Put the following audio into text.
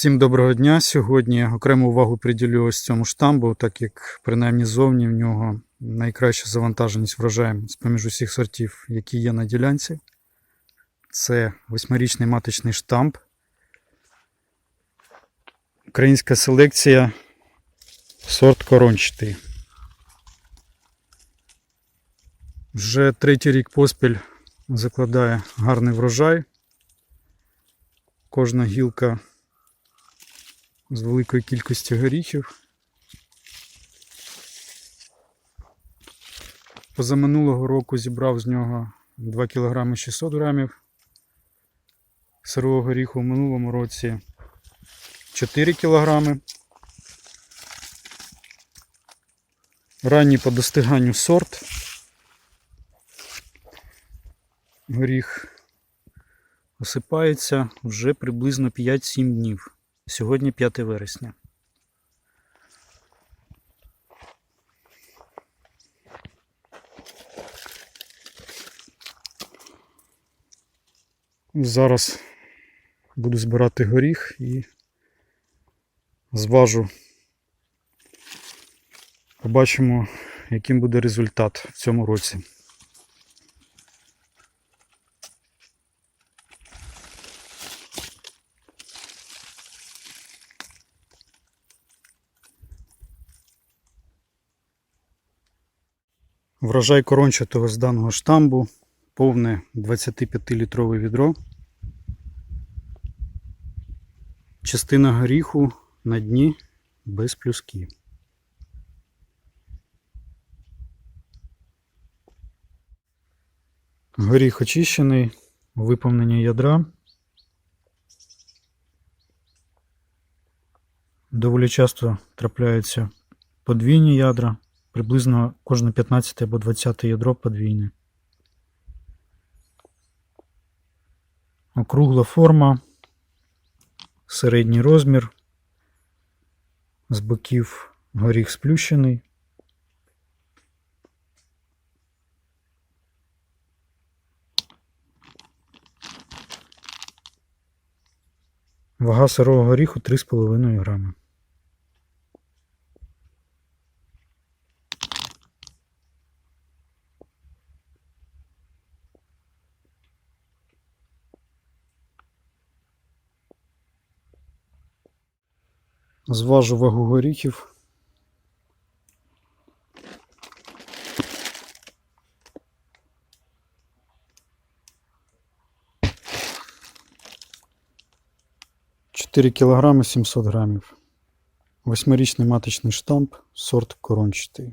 Всім доброго дня. Сьогодні окрему увагу приділю ось цьому штамбу, так як принаймні зовні в нього найкраща завантаженість врожаєм з поміж усіх сортів, які є на ділянці. Це восьмирічний маточний штамп. Українська селекція сорт корончатий. Вже третій рік поспіль закладає гарний врожай. Кожна гілка з великою кількістю горіхів. Позаминулого року зібрав з нього 2 кг 600 грамів сирого горіху в минулому році 4 кг. Ранній по достиганню сорт. Горіх осипається вже приблизно 5-7 днів. Сьогодні 5 вересня. Зараз буду збирати горіх і зважу. Побачимо, яким буде результат в цьому році. Врожай корончатого з даного штамбу повне 25-літрове відро. Частина горіху на дні без плюски. Горіх очищений, виповнення ядра. Доволі часто трапляються подвійні ядра, приблизно кожне 15 або 20 ядро подвійне. Округла форма, середній розмір, з боків горіх сплющений. Вага сирого горіху 3,5 грами. Зважу вагу горіхів. Чотири кілограми 700 грамів. Восьмирічний маточний штамп, сорт корончатий.